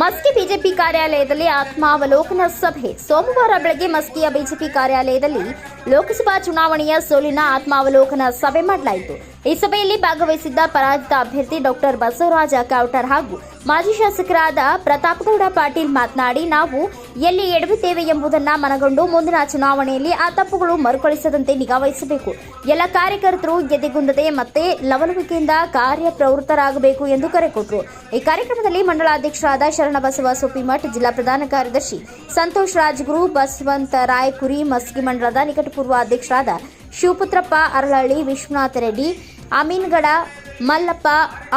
Maski BJP ಕಾರ್ಯಾಲಯದಲ್ಲಿ ಆತ್ಮಾವಲೋಕನ ಸಭೆ. ಸೋಮವಾರ ಬೆಳಗ್ಗೆ ಮಸ್ಕಿಯ ಬಿಜೆಪಿ ಕಾರ್ಯಾಲಯದಲ್ಲಿ ಲೋಕಸಭಾ ಚುನಾವಣೆಯ ಸೋಲಿನ ಆತ್ಮಾವಲೋಕನ ಸಭೆ ಮಾಡಲಾಯಿತು. ಈ ಸಭೆಯಲ್ಲಿ ಭಾಗವಹಿಸಿದ್ದ ಪರಾಜಿತ ಅಭ್ಯರ್ಥಿ ಡಾಕ್ಟರ್ ಬಸವರಾಜ ಕಾವಟರ್ ಹಾಗೂ ಮಾಜಿ ಶಾಸಕರಾದ ಪ್ರತಾಪಗೌಡ ಪಾಟೀಲ್ ಮಾತನಾಡಿ, ನಾವು ಎಲ್ಲಿ ಎಡವಿದ್ದೇವೆ ಎಂಬುದನ್ನು ಮನಗೊಂಡು ಮುಂದಿನ ಚುನಾವಣೆಯಲ್ಲಿ ಆ ತಪ್ಪುಗಳು ಮರುಕಳಿಸದಂತೆ ನಿಗಾವಹಿಸಬೇಕು ಎಲ್ಲ ಕಾರ್ಯಕರ್ತರು ಎದೆಗುಂದದೆ ಮತ್ತೆ ಲವಲವಿಕೆಯಿಂದ ಕಾರ್ಯಪ್ರವೃತ್ತರಾಗಬೇಕು ಎಂದು ಕರೆ ಕೊಟ್ಟರು. ಈ ಕಾರ್ಯಕ್ರಮದಲ್ಲಿ ಮಂಡಲಾಧ್ಯಕ್ಷರಾದ ಶರಣಬಸವ ಸೋಪಿಮಠ್ ಜಿಲ್ಲಾ ಪ್ರಧಾನ ಕಾರ್ಯದರ್ಶಿ ಸಂತೋಷ್ ರಾಜ್ಗುರು, ಬಸವಂತ ರಾಯಕುರಿ, ಮಸ್ಕಿ ಮಂಡಲದ ನಿಕಟಪೂರ್ವ ಅಧ್ಯಕ್ಷರಾದ ಶಿವಪುತ್ರಪ್ಪ ಅರಳಹಳ್ಳಿ ವಿಶ್ವನಾಥ ರೆಡ್ಡಿ ಅಮೀನ್ಗಡ, ಮಲ್ಲಪ್ಪ,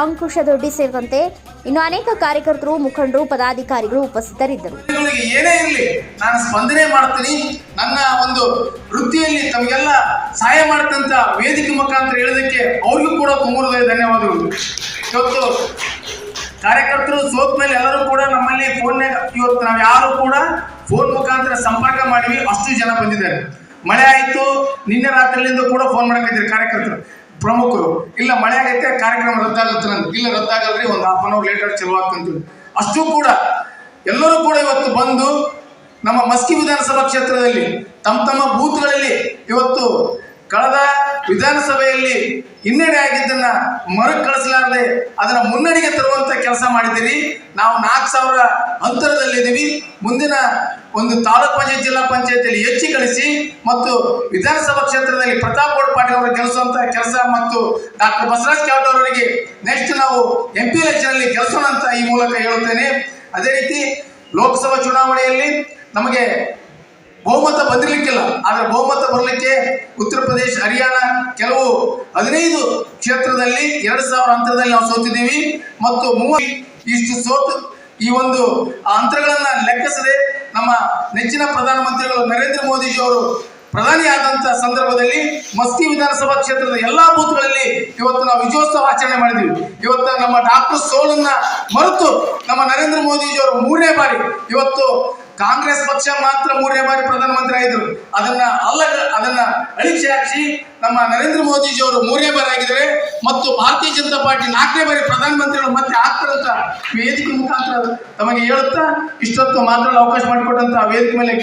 ಅಂಕುಶ ದೊಡ್ಡಿ ಸೇರಿದಂತೆ ಇನ್ನು ಅನೇಕ ಕಾರ್ಯಕರ್ತರು, ಮುಖಂಡರು, ಪದಾಧಿಕಾರಿಗಳು ಉಪಸ್ಥಿತರಿದ್ದರು. ಏನೇ ಇರಲಿ, ನಾನು ಸ್ಪಂದನೆ ಮಾಡ್ತೀನಿ. ನನ್ನ ಒಂದು ವೃತ್ತಿಯಲ್ಲಿ ತಮಗೆಲ್ಲ ಸಹಾಯ ಮಾಡ್ತಂತ ವೇದಿಕೆ ಮುಖಾಂತರ ಹೇಳೋದಕ್ಕೆ ಅವ್ರಿಗೂ ಕೂಡ ತುಂಬುದೇ ಧನ್ಯವಾದಗಳು. ಇವತ್ತು ಕಾರ್ಯಕರ್ತರು ಸೋತ್ ಮೇಲೆ ಎಲ್ಲರೂ ಕೂಡ ನಮ್ಮಲ್ಲಿ ಫೋನ್ನಾಗ ಇವತ್ತು ನಾವು ಯಾರು ಕೂಡ ಫೋನ್ ಮುಖಾಂತರ ಸಂಪರ್ಕ ಮಾಡಿವಿ, ಅಷ್ಟು ಜನ ಬಂದಿದ್ದಾರೆ. ಮಳೆ ಆಯಿತು, ನಿನ್ನೆ ರಾತ್ರಿಯಿಂದ ಕೂಡ ಫೋನ್ ಮಾಡಕ್ಕಿದ್ದೀರಿ ಕಾರ್ಯಕರ್ತರು. ಪ್ರಮುಖರು. ಇಲ್ಲ, ಮಳೆ ಆಗೈತೆ, ಕಾರ್ಯಕ್ರಮ ರದ್ದಾಗುತ್ತೆ ನಂದು. ಇಲ್ಲ ರದ್ದಾಗಲ್ರಿ ಒಂದು ಹಾಫ್ ಅನ್ ಅವರ್ ಲೇಟ್ ಆಗಿ ಚಲೋ ಆಗ್ತಂತ ಅಷ್ಟು ಕೂಡ, ಎಲ್ಲರೂ ಕೂಡ ಇವತ್ತು ಬಂದು ನಮ್ಮ ಮಸ್ಕಿ ವಿಧಾನಸಭಾ ಕ್ಷೇತ್ರದಲ್ಲಿ, ತಮ್ಮ ತಮ್ಮ ಬೂತ್ಗಳಲ್ಲಿ ಇವತ್ತು ಕಳೆದ ವಿಧಾನಸಭೆಯಲ್ಲಿ ಹಿನ್ನಡೆ ಆಗಿದ್ದನ್ನ ಮರುಕಳಿಸಲಾರದೆ ಅದನ್ನ ಮುನ್ನಡೆಗೆ ತರುವಂತ ಕೆಲಸ ಮಾಡಿದ್ದೀರಿ. ನಾವು ನಾಲ್ಕು ಸಾವಿರ ಅಂತರದಲ್ಲಿದ್ದೀವಿ. ಮುಂದಿನ ಒಂದು ತಾಲೂಕ್ ಪಂಚಾಯತ್, ಜಿಲ್ಲಾ ಪಂಚಾಯತಿಯಲ್ಲಿ ಹೆಚ್ಚು ಗಳಿಸಿ ಮತ್ತು ವಿಧಾನಸಭಾ ಕ್ಷೇತ್ರದಲ್ಲಿ ಪ್ರತಾಪ್ ಗೌಡ ಪಾಟೀಲ್ ಅವರು ಗೆಲ್ಲಿಸುವಂತ ಕೆಲಸ ಮತ್ತು ಡಾಕ್ಟರ್ ಬಸವರಾಜ್ ಕ್ಯಾವಟ್ ಅವರಿಗೆ ನೆಕ್ಸ್ಟ್ ನಾವು ಎಂ ಪಿ ಎಲೆಕ್ಷನ್ ಅಲ್ಲಿ ಗೆಲ್ಲಿಸೋಣ ಅಂತ ಈ ಮೂಲಕ ಹೇಳುತ್ತೇನೆ. ಅದೇ ರೀತಿ ಲೋಕಸಭಾ ಚುನಾವಣೆಯಲ್ಲಿ ನಮಗೆ ಬಹುಮತ ಬಂದಿರಲಿಕ್ಕಿಲ್ಲ. ಆದರೆ ಬಹುಮತ ಬರಲಿಕ್ಕೆ ಉತ್ತರ ಪ್ರದೇಶ, ಹರಿಯಾಣ ಕೆಲವು ಹದಿನೈದು ಕ್ಷೇತ್ರದಲ್ಲಿ, ಎರಡು ಸಾವಿರ ಅಂತರದಲ್ಲಿ ನಾವು ಸೋತಿದ್ದೀವಿ. ಮತ್ತು ಮೂವ ಇಷ್ಟು ಸೋತು ಈ ಒಂದು ಆ ಅಂತರಗಳನ್ನ ಲೆಕ್ಕಿಸದೆ ನಮ್ಮ ನೆಚ್ಚಿನ ಪ್ರಧಾನಮಂತ್ರಿಗಳು ನರೇಂದ್ರ ಮೋದಿಜಿ ಅವರು ಪ್ರಧಾನಿಯಾದಂಥ ಸಂದರ್ಭದಲ್ಲಿ ಮಸ್ತಿ ವಿಧಾನಸಭಾ ಕ್ಷೇತ್ರದ ಎಲ್ಲಾ ಬೂತ್ಗಳಲ್ಲಿ ಇವತ್ತು ನಾವು ವಿಜಯೋತ್ಸವ ಆಚರಣೆ ಮಾಡಿದ್ವಿ ಇವತ್ತು ನಮ್ಮ ಡಾಕ್ಟರ್ ಸೋಲನ್ನ ಮರೆತು ನಮ್ಮ ನರೇಂದ್ರ ಮೋದಿಜಿ ಅವರು ಮೂರನೇ ಬಾರಿ ಇವತ್ತು ಕಾಂಗ್ರೆಸ್ ಪಕ್ಷ ಮಾತ್ರ ಮೂರನೇ ಬಾರಿ ಪ್ರಧಾನಮಂತ್ರಿ ಆಯಿತು ಅದನ್ನ ಅಲ್ಲ, ಅದನ್ನ ಅಳಿಸಿ ಹಾಕಿಸಿ ನಮ್ಮ ನರೇಂದ್ರ ಮೋದಿಜಿ ಅವರು ಮೂರನೇ ಬಾರಿ ಆಗಿದ್ದಾರೆ ಮತ್ತು ಭಾರತೀಯ ಜನತಾ ಪಾರ್ಟಿ ನಾಲ್ಕನೇ ಬಾರಿ ಪ್ರಧಾನಮಂತ್ರಿಗಳು ಮತ್ತೆ ಆಗ್ತಾರಂತ ವೇದಿಕೆ ಮುಖಾಂತರ ತಮಗೆ ಹೇಳುತ್ತಾ, ಇಷ್ಟೊತ್ತು ಮಾತಾಡಲು ಅವಕಾಶ ಮಾಡಿಕೊಟ್ಟಂತ ವೇದಿಕೆ ಮೇಲೆ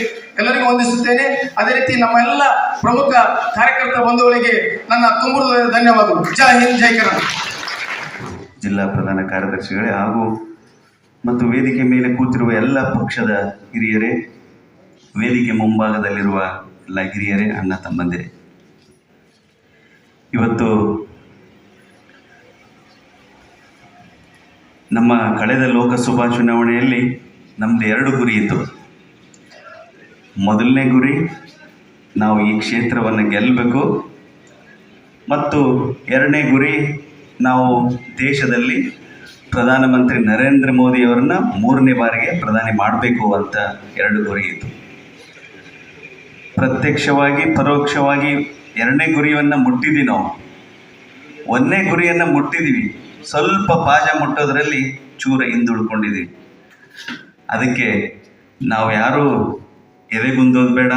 ಎಲ್ಲರಿಗೂ ವಂದಿಸುತ್ತೇನೆ. ಅದೇ ರೀತಿ ನಮ್ಮ ಎಲ್ಲ ಪ್ರಮುಖ ಕಾರ್ಯಕರ್ತ ಬಂಧುಗಳಿಗೆ ನನ್ನ ತುಂಬ ಧನ್ಯವಾದಗಳು. ಜೈ ಹಿಂದ್, ಜೈ ಕರ್ನಾಟಕ ಜಿಲ್ಲಾ ಪ್ರಧಾನ ಕಾರ್ಯದರ್ಶಿಗಳೇ ಹಾಗೂ ಮತ್ತು ವೇದಿಕೆ ಮೇಲೆ ಕೂತಿರುವ ಎಲ್ಲ ಪಕ್ಷದ ಹಿರಿಯರೇ, ವೇದಿಕೆ ಮುಂಭಾಗದಲ್ಲಿರುವ ಎಲ್ಲ ಹಿರಿಯರೇ, ಅಣ್ಣ ತಮ್ಮಂದಿರೇ. ಇವತ್ತು ನಮ್ಮ ಕಳೆದ ಲೋಕಸಭಾ ಚುನಾವಣೆಯಲ್ಲಿ ನಮ್ಮದು ಎರಡು ಗುರಿ ಇತ್ತು. ಮೊದಲನೇ ಗುರಿ, ನಾವು ಈ ಕ್ಷೇತ್ರವನ್ನು ಗೆಲ್ಲಬೇಕು ಮತ್ತು ಎರಡನೇ ಗುರಿ, ನಾವು ದೇಶದಲ್ಲಿ ಪ್ರಧಾನಮಂತ್ರಿ ನರೇಂದ್ರ ಮೋದಿಯವರನ್ನ ಮೂರನೇ ಬಾರಿಗೆ ಪ್ರಧಾನಿ ಮಾಡಬೇಕು ಅಂತ ಎರಡು ಗುರಿ ಇತ್ತು. ಪ್ರತ್ಯಕ್ಷವಾಗಿ, ಪರೋಕ್ಷವಾಗಿ ಎರಡನೇ ಗುರಿಯನ್ನು ಮುಟ್ಟಿದ್ವಿ ನಾವು. ಒಂದನೇ ಗುರಿಯನ್ನು ಮುಟ್ಟಿದ್ದೀವಿ ಸ್ವಲ್ಪ ಪಾಜ ಮುಟ್ಟೋದ್ರಲ್ಲಿ ಚೂರ ಹಿಂದುಳ್ಕೊಂಡಿದ್ದೀವಿ ಅದಕ್ಕೆ ನಾವು ಯಾರೂ ಎದೆಗುಂದೋದು ಬೇಡ.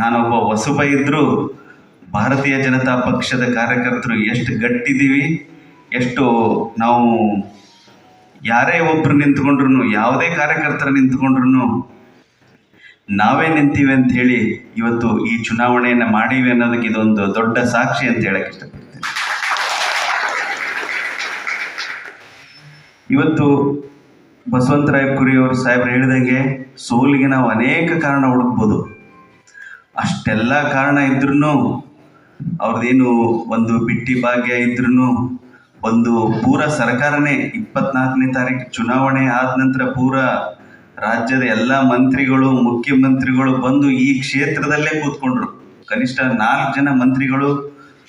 ನಾನೊಬ್ಬ ಹೊಸಬ ಇದ್ದರೂ ಭಾರತೀಯ ಜನತಾ ಪಕ್ಷದ ಕಾರ್ಯಕರ್ತರು ಎಷ್ಟು ಗಟ್ಟಿದ್ದೀವಿ, ಎಷ್ಟು ನಾವು ಯಾರೇ ಒಬ್ಬರು ನಿಂತ್ಕೊಂಡ್ರು ಯಾವುದೇ ಕಾರ್ಯಕರ್ತರು ನಿಂತ್ಕೊಂಡ್ರು ನಾವೇ ನಿಂತೀವಿ ಅಂತ ಹೇಳಿ ಇವತ್ತು ಈ ಚುನಾವಣೆಯನ್ನು ಮಾಡೀವಿ ಅನ್ನೋದಕ್ಕೆ ಇದೊಂದು ದೊಡ್ಡ ಸಾಕ್ಷಿ ಅಂತ ಹೇಳಕ್ಕೆ ಇಷ್ಟಪಡ್ತೇನೆ. ಇವತ್ತು ಬಸವಂತರಾಯ ಕುರಿ ಅವರು ಸಾಹೇಬ್ರು ಹೇಳಿದಂಗೆ ಸೋಲಿಗೆ ನಾವು ಅನೇಕ ಕಾರಣ ಹುಡುಕ್ಬೋದು. ಅಷ್ಟೆಲ್ಲ ಕಾರಣ ಇದ್ರೂ ಅವ್ರದ್ದೇನು ಒಂದು ಬಿಟ್ಟಿ ಭಾಗ್ಯ ಇದ್ರೂ ಒಂದು ಪೂರ ಸರ್ಕಾರನೇ ಇಪ್ಪತ್ನಾಲ್ಕನೇ ತಾರೀಕು ಚುನಾವಣೆ ಆದ ನಂತರ ಪೂರ ರಾಜ್ಯದ ಎಲ್ಲ ಮಂತ್ರಿಗಳು, ಮುಖ್ಯಮಂತ್ರಿಗಳು ಬಂದು ಈ ಕ್ಷೇತ್ರದಲ್ಲೇ ಕೂತ್ಕೊಂಡ್ರು. ಕನಿಷ್ಠ ನಾಲ್ಕು ಜನ ಮಂತ್ರಿಗಳು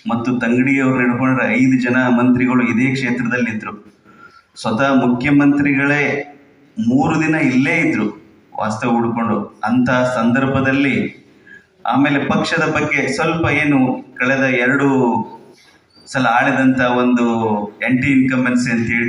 ಮತ್ತು ತಂಗಡಿಯವ್ರು ಹಿಡ್ಕೊಂಡ್ರೆ ಐದು ಜನ ಮಂತ್ರಿಗಳು ಇದೇ ಕ್ಷೇತ್ರದಲ್ಲಿದ್ದರು ಸ್ವತಃ ಮುಖ್ಯಮಂತ್ರಿಗಳೇ ಮೂರು ದಿನ ಇಲ್ಲೇ ಇದ್ರು ವಾಸ್ತವ ಹುಡ್ಕೊಂಡು. ಅಂತ ಸಂದರ್ಭದಲ್ಲಿ ಆಮೇಲೆ ಪಕ್ಷದ ಬಗ್ಗೆ ಸ್ವಲ್ಪ ಏನು ಕಳೆದ ಎರಡು ಸಲ ಆಡಿದಂತ ಒಂದು ಎಂಟಿ ಇನ್ಕಮೆನ್ಸಿ ಅಂತ ಹೇಳ್ತಾರೆ?